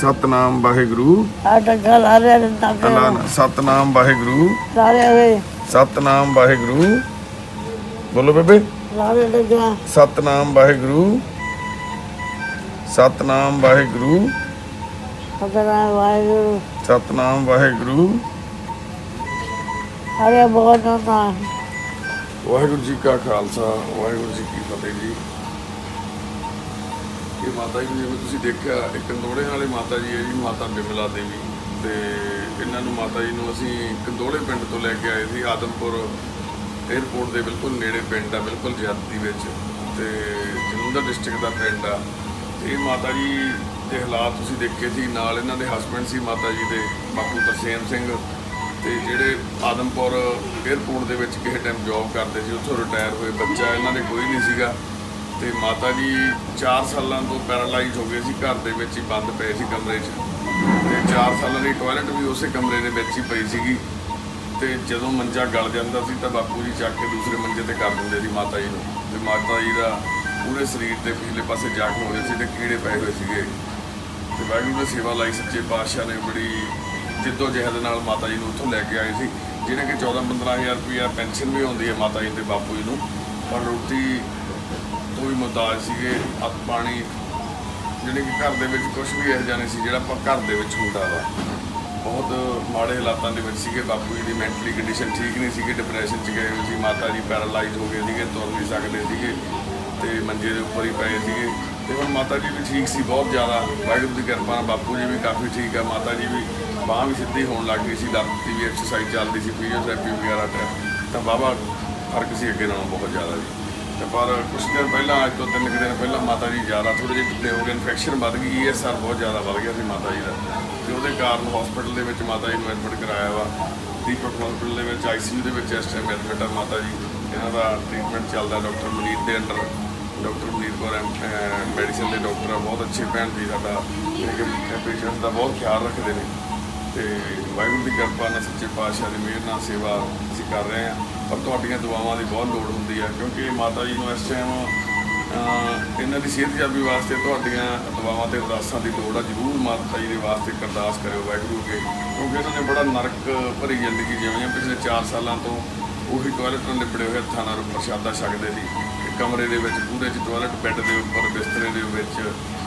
ਸਤਨਾਮ ਵਾਹਿਗੁਰੂ। ਸਾਡਾ ਘਰ ਆ ਰਿਹਾ ਨਾ ਅੱਲਾ ਨਾ- ਸਤਨਾਮ ਵਾਹਿਗੁਰੂ। ਸਾਰੇ ਵੇ ਸਤਨਾਮ ਵਾਹਿਗੁਰੂ। ਬੋਲੋ ਬੇਬੇ। ਸਾਰੇ ਲੱਗਾ ਸਤਨਾਮ ਵਾਹਿਗੁਰੂ। ਸਤਨਾਮ ਵਾਹਿਗੁਰੂ। ਅਗਰਾ ਵਾਹਿਗੁਰੂ। ਸਤਨਾਮ ਵਾਹਿਗੁਰੂ। ਸਾਰੇ ਬਹੁਤ ਨਾ ਵਾਹਿਗੁਰੂ ਜੀ ਕਾ ਖਾਲਸਾ। ਵਾਹਿਗੁਰੂ ਜੀ ਕੀ ਫਤਿਹ ਜੀ। ਇਹ ਮਾਤਾ ਜੀ ਨੂੰ ਜਿਵੇਂ ਤੁਸੀਂ ਦੇਖਿਆ, ਇੱਕ ਕੰਦੋੜੇ ਵਾਲੇ ਮਾਤਾ ਜੀ ਹੈ ਜੀ, ਮਾਤਾ ਬਿਮਲਾ ਦੇਵੀ ਤੇ ਇਹਨਾਂ ਨੂੰ ਮਾਤਾ ਜੀ ਨੂੰ ਅਸੀਂ ਕੰਦੋੜੇ ਪਿੰਡ ਤੋਂ ਲੈ ਕੇ ਆਏ ਸੀ, ਆਦਮਪੁਰ 에ਅਰਪੋਰਟ ਦੇ ਬਿਲਕੁਲ ਨੇੜੇ ਪਿੰਡ ਆ, ਬਿਲਕੁਲ ਜੱਦੀ ਵਿੱਚ ਤੇ ਜਲੰਧਰ ਡਿਸਟ੍ਰਿਕਟ ਦਾ ਪਿੰਡ ਆ। ਤੇ ਇਹ ਮਾਤਾ ਜੀ ਦੇ ਹਾਲਾਤ ਤੁਸੀਂ ਦੇਖੇ ਸੀ, ਨਾਲ ਇਹਨਾਂ ਦੇ ਹਸਬੰਡ ਸੀ ਮਾਤਾ ਜੀ ਦੇ, ਬਾਪੂ ਤਰਸੇਮ ਸਿੰਘ ਤੇ ਜਿਹੜੇ ਆਦਮਪੁਰ 에ਅਰਪੋਰਟ ਦੇ ਵਿੱਚ ਕਿਸੇ ਟਾਈਮ ਜੌਬ ਕਰਦੇ ਸੀ, ਉੱਥੋਂ ਰਿਟਾਇਰ ਹੋਏ ਬੱਚਾ ਇਹਨਾਂ ਦੇ ਕੋਈ ਨਹੀਂ ਸੀਗਾ। ਤੇ ਮਾਤਾ ਜੀ 4 ਸਾਲਾਂ ਤੋਂ ਪੈਰਾਲਾਈਜ਼ ਹੋ ਗਏ ਸੀ, ਘਰ ਦੇ ਵਿੱਚ ਹੀ ਬੰਦ ਪਏ ਸੀ ਕਮਰੇ 'ਚ। ਤੇ 4 ਸਾਲਾਂ ਦੀ ਟਾਇਲਟ ਵੀ ਉਸੇ ਕਮਰੇ ਦੇ ਵਿੱਚ ਹੀ ਪਈ ਸੀਗੀ। ਤੇ ਜਦੋਂ ਮੰਜਾ ਗਲ ਜਾਂਦਾ ਸੀ ਤਾਂ ਬਾਪੂ ਜੀ ਚੱਕ ਕੇ ਦੂਸਰੇ ਮੰਜੇ ਤੇ ਕਰ ਦਿੰਦੇ ਸੀ ਮਾਤਾ ਜੀ ਨੂੰ। ਤੇ ਮਾਤਾ ਜੀ ਦਾ ਪੂਰੇ ਸਰੀਰ 'ਤੇ ਪਿਛਲੇ ਪਾਸੇ ਜ਼ਖਮ ਹੋਏ ਸੀ ਤੇ ਕੀੜੇ ਪਏ ਹੋਏ ਸੀਗੇ। ਤੇ ਵਾਹਿਗੁਰੂ ਦੀ ਸੇਵਾ ਲਈ ਸੱਚੇ ਪਾਤਸ਼ਾਹ ਨੇ ਬੜੀ ਜਿੱਦੋ ਜਹਿਦ ਨਾਲ ਮਾਤਾ ਜੀ ਨੂੰ ਉੱਥੋਂ ਲੈ ਕੇ ਆਏ ਸੀ। ਜਿਹੜੇ ਕਿ 14 15000 ਰੁਪਇਆ ਪੈਨਸ਼ਨ ਵੀ ਆਉਂਦੀ ਹੈ ਮਾਤਾ ਜੀ ਤੇ ਬਾਪੂ ਜੀ ਨੂੰ। ਪਰ ਰੋਟੀ ਤੋਂ ਵੀ ਮੁਹਤਾਜ ਸੀਗੇ ਅੱਤ ਪਾਣੀ। ਜਿਹੜੇ ਕਿ ਘਰ ਦੇ ਵਿੱਚ ਕੁਝ ਵੀ ਇਹੋ ਜਿਹਾ ਨਹੀਂ ਸੀ, ਜਿਹੜਾ ਆਪਾਂ ਘਰ ਦੇ ਵਿੱਚ ਹੁੰਦਾ ਵਾ। ਬਹੁਤ ਮਾੜੇ ਹਾਲਾਤਾਂ ਦੇ ਵਿੱਚ ਸੀਗੇ, ਬਾਪੂ ਜੀ ਦੀ ਮੈਂਟਲੀ ਕੰਡੀਸ਼ਨ ਠੀਕ ਨਹੀਂ ਸੀਗੀ ਡਿਪਰੈਸ਼ਨ 'ਚ ਗਏ ਹੋਏ ਸੀ, ਮਾਤਾ ਜੀ ਪੈਰਾਲਾਈਜ਼ ਹੋ ਗਏ ਸੀਗੇ, ਤੁਰ ਨਹੀਂ ਸਕਦੇ ਸੀਗੇ, ਤੇ ਮੰਜੇ ਦੇ ਉੱਪਰ ਹੀ ਪਏ ਸੀਗੇ। ਤੇ ਹੁਣ ਮਾਤਾ ਜੀ ਵੀ ਠੀਕ ਸੀ, ਬਹੁਤ ਜ਼ਿਆਦਾ। ਵਾਹਿਗੁਰੂ ਦੀ ਕਿਰਪਾ ਨਾਲ ਬਾਪੂ ਜੀ ਵੀ ਕਾਫੀ ਠੀਕ ਆ, ਮਾਤਾ ਜੀ ਵੀ ਬਾਂਹ ਵੀ ਸਿੱਧੀ ਹੋਣ ਲੱਗ ਗਈ ਸੀ ਲੱਤ ਦੀ ਵੀ ਐਕਸਰਸਾਈਜ਼ ਚੱਲਦੀ ਸੀ ਫਿਜ਼ੀਓਥੈਰੇਪੀ ਵਗੈਰਾ ਤੇ। ਤਾਂ ਬਾਬਾ ਫ਼ਰਕ ਸੀ ਅੱਗੇ ਨਾਲੋਂ ਬਹੁਤ ਜ਼ਿਆਦਾ ਜੀ। ਤੇ ਪਰ ਕੁਝ ਦਿਨ ਪਹਿਲਾਂ, ਅੱਜ ਤੋਂ ਤਿੰਨ ਕੁ ਦਿਨ ਪਹਿਲਾਂ ਮਾਤਾ ਜੀ ਜ਼ਿਆਦਾ ਥੋੜੇ ਜਿਹੇ ਢਿੱਲੇ ਹੋ ਗਏ ਇਨਫੈਕਸ਼ਨ ਵੱਧ ਗਈ ਈਐਸਆਰ ਬਹੁਤ ਜ਼ਿਆਦਾ ਵੱਧ ਗਿਆ ਸੀ ਮਾਤਾ ਜੀ ਦਾ। ਤੇ ਉਹਦੇ ਕਾਰਨ ਹਸਪੀਟਲ ਦੇ ਵਿੱਚ ਮਾਤਾ ਜੀ ਨੂੰ ਐਡਮਿਟ ਕਰਾਇਆ ਵਾ। ਦੀਪਕ ਹਸਪੀਟਲ ਦੇ ਵਿੱਚ ਆਈਸੀਯੂ ਦੇ ਵਿੱਚ ਇਸ ਟਾਈਮ ਐਡਮਿਟ ਆ ਮਾਤਾ ਜੀ। ਇਹਨਾਂ ਦਾ ਟ੍ਰੀਟਮੈਂਟ ਚੱਲਦਾ ਡਾਕਟਰ ਮਨੀਤ ਦੇ under. Doctor Maneet Kaur medicine ਦੇ ਡਾਕਟਰ ਆ, ਬਹੁਤ ਅੱਛੇ ਭੈਣ ਜੀ ਸਾਡਾ। ਜਿਹੜੇ ਕਿ ਪੇਸ਼ੈਂਟ ਦਾ ਬਹੁਤ ਖਿਆਲ ਰੱਖਦੇ ਨੇ। ਤੇ ਵਾਹਿਗੁਰੂ ਦੀ ਕਿਰਪਾ ਨਾਲ ਸੱਚੇ ਪਾਤਸ਼ਾਹ ਦੀ ਮਿਹਰ ਨਾਲ ਸੇਵਾ ਅਸੀਂ ਕਰ ਰਹੇ ਹਾਂ। ਪਰ ਤੁਹਾਡੀਆਂ ਦੁਆਵਾਂ ਦੀ ਬਹੁਤ ਲੋੜ ਹੁੰਦੀ ਹੈ ਕਿਉਂਕਿ ਮਾਤਾ ਜੀ ਨੂੰ ਇਸ ਟਾਈਮ ਇਹਨਾਂ ਦੀ ਸਿਹਤ ਜਾਬੀ ਵਾਸਤੇ ਤੁਹਾਡੀਆਂ ਦੁਆਵਾਂ ਤੇ ਅਰਦਾਸਾਂ ਦੀ ਲੋੜ ਆ, ਜ਼ਰੂਰ ਮਾਤਾ ਜੀ ਦੇ ਵਾਸਤੇ ਅਰਦਾਸ ਕਰਿਓ ਵਾਹਿਗੁਰੂ ਕੇ ਕਿਉਂਕਿ ਇਹਨਾਂ ਨੇ ਬੜਾ ਨਰਕ ਭਰੀ ਜ਼ਿੰਦਗੀ ਜਿਵੇਂ ਆ, ਪਿਛਲੇ 4 ਸਾਲਾਂ ਤੋਂ ਉਹੀ ਟਾਇਲਟ ਨਾਲ ਲਿਬੜੇ ਹੋਏ ਹੱਥਾਂ ਨਾਲ ਪ੍ਰਸ਼ਾਦਾ ਛਕਦੇ ਸੀ ਕਮਰੇ ਦੇ ਵਿੱਚ, ਪੂਰੇ ਚ ਟਾਇਲਟ ਬੈੱਡ ਦੇ ਉੱਪਰ, ਬਿਸਤਰੇ ਦੇ ਵਿੱਚ,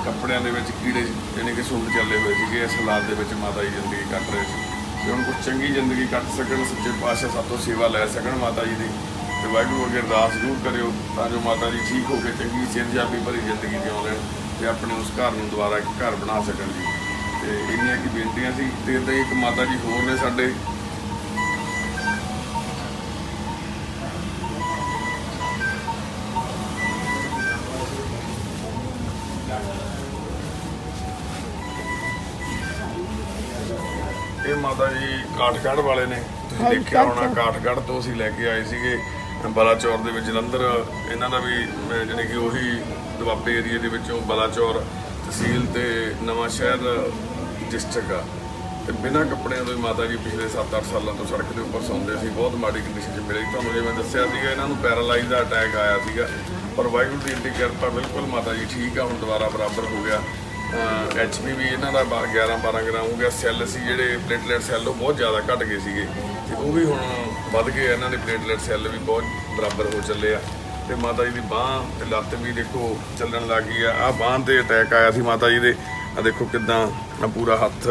ਕੱਪੜਿਆਂ ਦੇ ਵਿੱਚ ਕੀੜੇ, ਯਾਨੀ ਕਿ ਸੁੰਡ ਚੱਲੇ ਹੋਏ ਸੀਗੇ, ਇਸ ਹਾਲਾਤ ਦੇ ਵਿੱਚ ਮਾਤਾ ਜੀ ਜ਼ਿੰਦਗੀ ਕੱਟ ਰਹੇ ਸੀ। ਤੇ ਹੁਣ ਕੁਝ ਚੰਗੀ ਜ਼ਿੰਦਗੀ ਕੱਟ ਸਕਣ, ਸੱਚੇ ਪਾਤਸ਼ਾਹ ਸਭ ਤੋਂ ਸੇਵਾ ਲੈ ਸਕਣ ਮਾਤਾ ਜੀ ਦੀ। ਤੇ ਵਾਹਿਗੁਰੂ ਅੱਗੇ ਅਰਦਾਸ ਜ਼ਰੂਰ ਕਰਿਓ ਤਾਂ ਜੋ ਮਾਤਾ ਜੀ ਠੀਕ ਹੋ ਕੇ ਚੰਗੀ ਸਿਰਜਾਬੀ ਭਰੀ ਜ਼ਿੰਦਗੀ ਜਿਉਂ ਲੈਣ ਤੇ ਆਪਣੇ ਉਸ ਘਰ ਨੂੰ ਦੁਬਾਰਾ ਇੱਕ ਘਰ ਬਣਾ ਸਕਣ ਜੀ। ਤੇ ਇੰਨੀਆਂ ਕੀ ਬੇਨਤੀਆਂ ਸੀ, ਤੇ ਇਦਾਂ ਇੱਕ ਮਾਤਾ ਜੀ ਹੋਰ ਨੇ ਸਾਡੇ। ਇਹ ਮਾਤਾ ਜੀ ਕਾਠਗੜ੍ਹ ਵਾਲੇ ਨੇ। ਤੁਸੀਂ ਦੇਖਿਆ ਹੋਣਾ ਕਾਠਗੜ੍ਹ। ਤੋਂ ਅਸੀਂ ਲੈ ਕੇ ਆਏ ਸੀਗੇ ਬਲਾਚੌਰ ਦੇ ਵਿੱਚ ਜਲੰਧਰ। ਇਹਨਾਂ ਦਾ ਵੀ ਜਾਣੀ ਕਿ ਉਹੀ ਦੁਆਬੇ ਏਰੀਆ ਦੇ ਵਿੱਚੋਂ ਬਲਾਚੌਰ ਤਹਿਸੀਲ ਤੇ ਨਵਾਂ ਸ਼ਹਿਰ ਡਿਸਟ੍ਰਿਕਟ ਆ। ਤੇ ਬਿਨਾਂ ਕੱਪੜਿਆਂ ਤੋਂ ਹੀ ਮਾਤਾ ਜੀ ਪਿਛਲੇ 7-8 ਸਾਲਾਂ ਤੋਂ ਸੜਕ ਦੇ ਉੱਪਰ ਸੌਂਦੇ ਸੀ। ਬਹੁਤ ਮਾੜੀ ਕੰਡੀਸ਼ਨ 'ਚ ਮਿਲੇ। ਤੁਹਾਨੂੰ ਜਿਵੇਂ ਦੱਸਿਆ ਸੀਗਾ ਇਹਨਾਂ ਨੂੰ ਪੈਰਾਲਾਈਜ਼ ਦਾ ਅਟੈਕ ਆਇਆ ਸੀਗਾ। ਪਰ ਵਾਹਿਗੁਰੂ ਦੀ ਇੰਨੀ ਕਿਰਪਾ ਬਿਲਕੁਲ ਮਾਤਾ ਜੀ ਠੀਕ ਆ ਹੁਣ ਦੁਬਾਰਾ ਬਰਾਬਰ ਹੋ ਗਿਆ। ਐਚ ਪੀ ਵੀ ਇਹਨਾਂ ਦਾ 11 12 ਗ੍ਰਾਮ ਹੋ ਗਿਆ। ਸੈੱਲ ਸੀ ਜਿਹੜੇ ਪਲੇਟਲੈਟ ਸੈੱਲ ਉਹ ਬਹੁਤ ਜ਼ਿਆਦਾ ਘਟ ਗਏ ਸੀਗੇ। ਤੇ ਉਹ ਵੀ ਹੁਣ ਵੱਧ ਗਏ ਇਹਨਾਂ ਦੇ ਪਲੇਟਲੈਟ ਸੈੱਲ ਵੀ ਬਹੁਤ ਬਰਾਬਰ ਹੋ ਚੱਲੇ ਆ। ਤੇ ਮਾਤਾ ਜੀ ਦੀ ਬਾਹ ਤੇ ਲੱਤ ਵੀ ਦੇਖੋ ਚੱਲਣ ਲੱਗ ਗਈ ਆ। ਆ ਬਾਹ ਤੇ ਅਟੈਕ ਆਇਆ ਸੀ ਮਾਤਾ ਜੀ ਦੇ। ਆ ਦੇਖੋ ਕਿਦਾਂ ਆ ਪੂਰਾ ਹੱਥ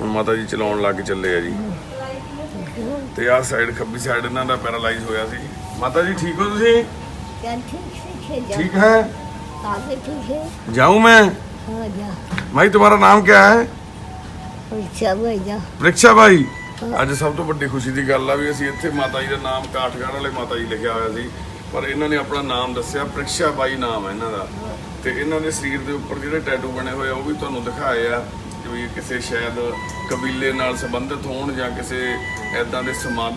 ਹੁਣ ਮਾਤਾ ਜੀ ਚਲਾਉਣ ਲੱਗ ਚੱਲੇ ਆ ਜੀ। ਤੇ ਆ ਸਾਈਡ ਖੱਬੀ ਸਾਈਡ ਇਹਨਾਂ ਦਾ ਪੈਰਾਲਾਈਜ਼ ਹੋਇਆ ਸੀ ਮਾਤਾ ਜੀ ਠੀਕ ਹੋ ਤੁਸੀਂ? ਠੀਕ ਹੈ ਠੀਕ ਹੈ? ਜਾਉਂ ਮੈਂ? है जाऊं मैं हाँ जा भाई तुम्हारा नाम क्या है परीक्षा में जा ਪ੍ਰਿਕਸ਼ਾ ਬਾਈ ਅੱਜ ਸਭ ਤੋਂ ਵੱਡੀ ਖੁਸ਼ੀ ਦੀ ਗੱਲ ਆ ਵੀ ਅਸੀਂ ਇੱਥੇ ਮਾਤਾ ਜੀ ਦਾ ਨਾਮ ਕਾਠਗੜ੍ਹ ਵਾਲੇ ਮਾਤਾ ਜੀ ਲਿਖਿਆ ਹੋਇਆ ਸੀ ਪਰ ਇਹਨਾਂ ਨੇ ਆਪਣਾ ਨਾਮ ਦੱਸਿਆ ਪ੍ਰਿਕਸ਼ਾ ਬਾਈ ਨਾਮ ਹੈ ਇਹਨਾਂ ਦਾ ਤੇ ਇਹਨਾਂ ਦੇ ਸਰੀਰ ਦੇ ਉੱਪਰ ਜਿਹੜੇ ਟੈਟੂ ਬਣੇ ਹੋਏ ਆ ਉਹ ਵੀ ਤੁਹਾਨੂੰ ਦਿਖਾਏ ਆ ਕਿ ਵੀ ਇਹ ਕਿਸੇ ਸ਼ਾਇਦ ਕਬੀਲੇ ਨਾਲ ਸੰਬੰਧਿਤ ਹੋਣ ਜਾਂ ਕਿਸੇ ਐਦਾਂ ਦੇ ਸਮਾ-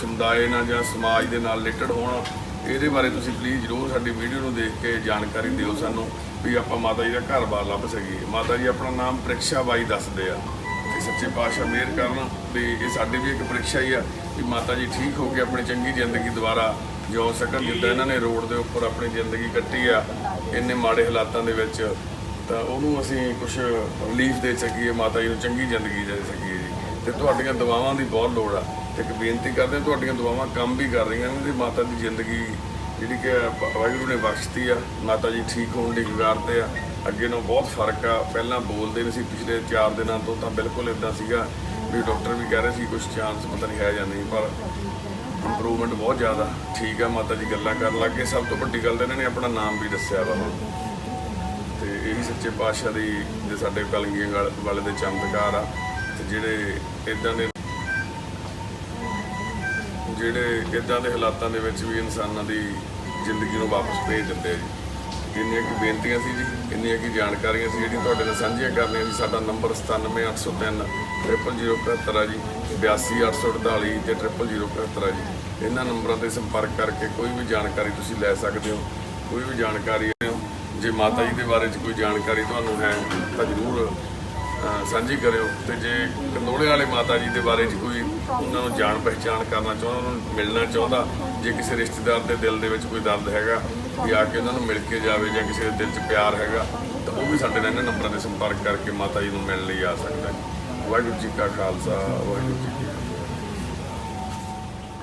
ਸਮੁਦਾਇ ਨਾਲ ਜਾਂ ਸਮਾਜ ਦੇ ਨਾਲ ਰਿਲੇਟਡ ਹੋਣ, ਇਹਦੇ ਬਾਰੇ ਤੁਸੀਂ ਪਲੀਜ਼ ਜਰੂਰ ਸਾਡੀ ਵੀਡੀਓ ਨੂੰ ਦੇਖ ਕੇ ਜਾਣਕਾਰੀ ਦਿਓ ਸਾਨੂੰ ਵੀ ਆਪਾਂ ਮਾਤਾ ਜੀ ਦਾ ਘਰ-ਬਾਰ ਲੱਭ ਸਕੀਏ। ਮਾਤਾ ਜੀ, ਆਪਣਾ ਨਾਮ ਪ੍ਰਿਕਸ਼ਾ ਬਾਈ ਦੱਸਦੇ ਆ। ਤੇ ਸੱਚੇ ਪਾਤਸ਼ਾਹ ਮਿਹਰ ਕਰਨ ਵੀ ਇਹ ਸਾਡੀ ਵੀ ਇੱਕ ਪ੍ਰੀਖਿਆ ਹੀ ਆ ਕਿ ਮਾਤਾ ਜੀ ਠੀਕ ਹੋ ਕੇ ਆਪਣੀ ਚੰਗੀ ਜ਼ਿੰਦਗੀ ਦੁਬਾਰਾ ਜਿਉ ਸਕਣ, ਜਿੱਦਾਂ ਇਹਨਾਂ ਨੇ ਰੋਡ ਦੇ ਉੱਪਰ ਆਪਣੀ ਜ਼ਿੰਦਗੀ ਕੱਟੀ ਆ, ਇੰਨੇ ਮਾੜੇ ਹਾਲਾਤਾਂ ਦੇ ਵਿੱਚ ਤਾਂ ਉਹਨੂੰ ਅਸੀਂ ਕੁਝ ਰਿਲੀਫ ਦੇ ਸਕੀਏ, ਮਾਤਾ ਜੀ ਨੂੰ ਚੰਗੀ ਜ਼ਿੰਦਗੀ ਦੇ ਸਕੀਏ ਜੀ। ਤੇ ਤੁਹਾਡੀਆਂ ਦੁਆਵਾਂ ਦੀ ਬਹੁਤ ਲੋੜ ਆ। ਤੇ ਇੱਕ ਬੇਨਤੀ ਕਰਦੇ ਹਾਂ, ਤੁਹਾਡੀਆਂ ਦੁਆਵਾਂ ਕੰਮ ਵੀ ਕਰ ਰਹੀਆਂ ਨੇ ਤੇ ਮਾਤਾ ਦੀ ਜ਼ਿੰਦਗੀ ਜਿਹੜੀ ਕਿ ਵਾਹਿਗੁਰੂ ਨੇ ਬਖਸ਼ਤੀ ਆ। ਮਾਤਾ ਜੀ ਠੀਕ ਹੋਣ ਦੀ ਕਗਾਰ ਤੇ ਆ। ਅੱਗੇ ਨਾਲੋਂ ਬਹੁਤ ਫ਼ਰਕ ਆ। ਪਹਿਲਾਂ ਬੋਲਦੇ ਨਹੀਂ ਸੀ, ਪਿਛਲੇ 4 ਦਿਨਾਂ ਤੋਂ ਤਾਂ ਬਿਲਕੁਲ ਇਦਾਂ ਸੀਗਾ ਵੀ ਡਾਕਟਰ ਵੀ ਕਹਿ ਰਹੇ ਸੀ ਕੁਝ ਚਾਂਸ ਪਤਾ ਨਹੀਂ ਹੈ ਜਾਂ ਨਹੀਂ, ਪਰ ਇੰਪਰੂਵਮੈਂਟ ਬਹੁਤ ਜ਼ਿਆਦਾ। ਠੀਕ ਆ ਮਾਤਾ ਜੀ, ਗੱਲਾਂ ਕਰਨ ਲੱਗੇ ਸਭ ਤੋਂ ਵੱਡੀ ਗੱਲ ਤਾਂ ਇਹਨਾਂ ਨੇ ਆਪਣਾ ਨਾਮ ਵੀ ਦੱਸਿਆ ਵਾ। ਹੁਣ ਤੇ ਇਹੀ ਸੱਚੇ ਪਾਤਸ਼ਾਹ ਦੀ ਜੇ ਸਾਡੇ ਕਲਗੀਆਂ ਵਾਲ- ਵਾਲੇ ਦੇ ਚਮਤਕਾਰ ਆ ਤੇ ਜਿਹੜੇ ਇਦਾਂ ਦੇ ਜਿਹੜੇ ਇਦਾਂ ਦੇ ਹਾਲਾਤਾਂ ਦੇ ਵਿੱਚ ਵੀ ਇਨਸਾਨਾਂ ਦੀ ਜ਼ਿੰਦਗੀ ਨੂੰ ਵਾਪਸ ਭੇਜ ਦਿੰਦੇ ਆ ਜੀ। ਇੰਨੀਆਂ ਕੀ ਬੇਨਤੀਆਂ ਸੀ ਜੀ, ਇੰਨੀਆਂ ਕੀ ਜਾਣਕਾਰੀਆਂ ਸੀ ਜਿਹੜੀਆਂ ਤੁਹਾਡੇ ਨਾਲ ਸਾਂਝੀਆਂ ਕਰਨੀਆਂ ਸੀ ਸਾਡਾ ਨੰਬਰ 97803 0071 ਆ ਜੀ 82848 ਤੇ 0071 ਆ ਜੀ। ਇਹਨਾਂ ਨੰਬਰਾਂ ਤੇ ਸੰਪਰਕ ਕਰਕੇ ਕੋਈ ਵੀ ਜਾਣਕਾਰੀ ਤੁਸੀਂ ਲੈ ਸਕਦੇ ਹੋ। ਕੋਈ ਵੀ ਜਾਣਕਾਰੀ ਜੇ ਮਾਤਾ ਜੀ ਦੇ ਬਾਰੇ 'ਚ ਕੋਈ ਜਾਣਕਾਰੀ ਤੁਹਾਨੂੰ ਹੈ, ਤਾਂ ਜ਼ਰੂਰ ਸਾਂਝੀ ਕਰਿਓ। ਤੇ ਜੇ ਕੰਦੋਲੇ ਵਾਲੇ ਮਾਤਾ ਜੀ ਦੇ ਬਾਰੇ 'ਚ ਕੋਈ ਉਹਨਾਂ ਨੂੰ ਜਾਣ ਪਹਿਚਾਣ ਕਰਨਾ ਚਾਹੁੰਦਾ, ਉਹਨਾਂ ਨੂੰ ਮਿਲਣਾ ਚਾਹੁੰਦਾ, ਜੇ ਕਿਸੇ ਰਿਸ਼ਤੇਦਾਰ ਦੇ ਦਿਲ ਦੇ ਵਿੱਚ ਕੋਈ ਦਰਦ ਹੈਗਾ, ਵੀ ਆ ਕੇ ਉਹਨਾਂ ਨੂੰ ਮਿਲ ਕੇ ਜਾਵੇ ਜਾਂ ਕਿਸੇ ਦੇ ਦਿਲ 'ਚ ਪਿਆਰ ਹੈਗਾ, ਤਾਂ ਉਹ ਵੀ ਸਾਡੇ ਨਾਲ ਇਹਨਾਂ ਨੰਬਰਾਂ ਤੇ ਸੰਪਰਕ ਕਰਕੇ ਮਾਤਾ ਜੀ ਨੂੰ ਮਿਲਣ ਲਈ ਆ ਸਕਦਾ ਹੈ। ਵਾਹਿਗੁਰੂ ਜੀ ਕਾ ਖਾਲਸਾ, ਵਾਹਿਗੁਰੂ ਜੀ ਕੀ ਫਤਿਹ।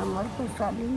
ਅਮਰ ਕੋ ਸਾਲੀ